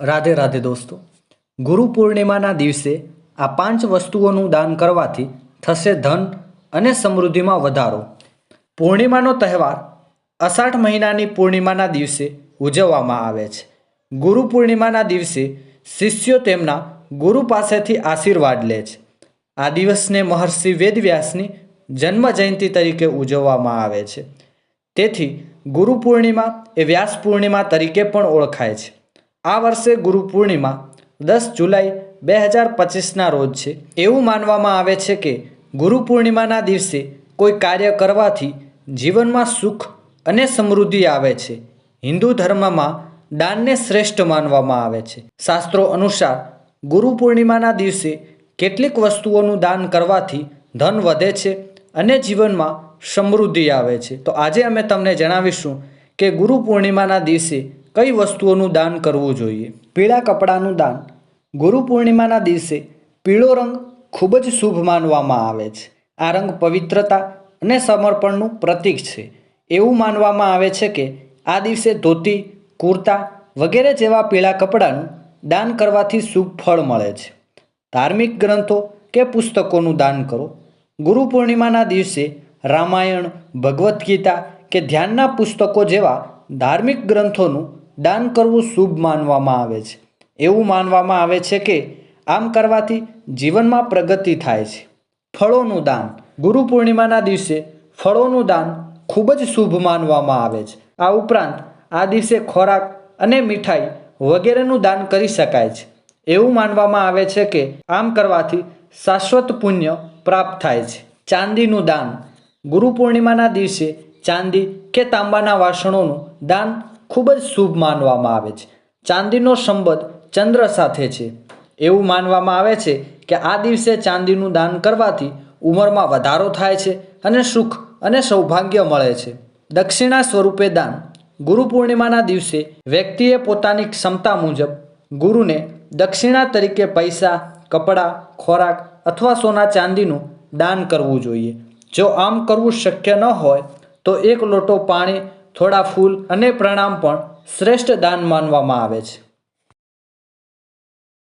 રાધે રાધે દોસ્તો, ગુરુ પૂર્ણિમાના દિવસે આ પાંચ વસ્તુઓનું દાન કરવાથી થશે ધન અને સમૃદ્ધિમાં વધારો. પૂર્ણિમાનો તહેવાર અષાઢ મહિનાની પૂર્ણિમાના દિવસે ઉજવવામાં આવે છે. ગુરુ પૂર્ણિમાના દિવસે શિષ્યો તેમના ગુરુ પાસેથી આશીર્વાદ લે છે. આ દિવસને મહર્ષિ વેદવ્યાસની જન્મ જયંતિ તરીકે ઉજવવામાં આવે છે. તેથી ગુરુ પૂર્ણિમા એ વ્યાસ પૂર્ણિમા તરીકે પણ ઓળખાય છે. આ વર્ષે ગુરુ પૂર્ણિમા દસ જુલાઈ બે હજાર પચીસના રોજ છે. એવું માનવામાં આવે છે કે ગુરુ પૂર્ણિમાના દિવસે કોઈ કાર્ય કરવાથી જીવનમાં સુખ અને સમૃદ્ધિ આવે છે. હિન્દુ ધર્મમાં દાનને શ્રેષ્ઠ માનવામાં આવે છે. શાસ્ત્રો અનુસાર ગુરુ પૂર્ણિમાના દિવસે કેટલીક વસ્તુઓનું દાન કરવાથી ધન વધે છે અને જીવનમાં સમૃદ્ધિ આવે છે. તો આજે અમે તમને જણાવીશું કે ગુરુ પૂર્ણિમાના દિવસે કઈ વસ્તુઓનું દાન કરવું જોઈએ? પીળા કપડાનું દાન. ગુરુ પૂર્ણિમાના દિવસે પીળો રંગ ખૂબ જ શુભ માનવામાં આવે છે. આ રંગ પવિત્રતા અને સમર્પણનું પ્રતીક છે. એવું માનવામાં આવે છે કે આ દિવસે ધોતી, કુર્તા વગેરે જેવા પીળા કપડાનું દાન કરવાથી શુભ ફળ મળે છે. ધાર્મિક ગ્રંથો કે પુસ્તકોનું દાન કરો. ગુરુ પૂર્ણિમાના દિવસે રામાયણ, ભગવદ્ ગીતા કે ધ્યાનના પુસ્તકો જેવા ધાર્મિક ગ્રંથોનું દાન કરવું શુભ માનવામાં આવે છે. એવું માનવામાં આવે છે કે આમ કરવાથી જીવનમાં પ્રગતિ થાય છે. ફળોનું દાન. ગુરુ પૂર્ણિમાના દિવસે ફળોનું દાન ખૂબ જ શુભ માનવામાં આવે છે. આ ઉપરાંત આ દિવસે ખોરાક અને મીઠાઈ વગેરેનું દાન કરી શકાય છે. એવું માનવામાં આવે છે કે આમ કરવાથી શાશ્વત પુણ્ય પ્રાપ્ત થાય છે. ચાંદીનું દાન. ગુરુ પૂર્ણિમાના દિવસે ચાંદી કે તાંબાના વાસણોનું દાન ખૂબ જ શુભ માનવામાં આવે છે. ચાંદીનો સંબંધ ચંદ્ર સાથે છે. એવું માનવામાં આવે છે કે આ દિવસે ચાંદીનું દાન કરવાથી ઉંમરમાં વધારો થાય છે અને સુખ અને સૌભાગ્ય મળે છે. દક્ષિણા સ્વરૂપે દાન ગુરુ પૂર્ણિમાના દિવસે વ્યક્તિએ પોતાની ક્ષમતા મુજબ ગુરુને દક્ષિણા તરીકે પૈસા, કપડાં, ખોરાક અથવા સોના ચાંદીનું દાન કરવું જોઈએ. જો આમ કરવું શક્ય ન હોય તો એક લોટો પાણી થોડા ફૂલ અને પ્રણામ પણ શ્રેષ્ઠ દાન માનવામાં આવે છે.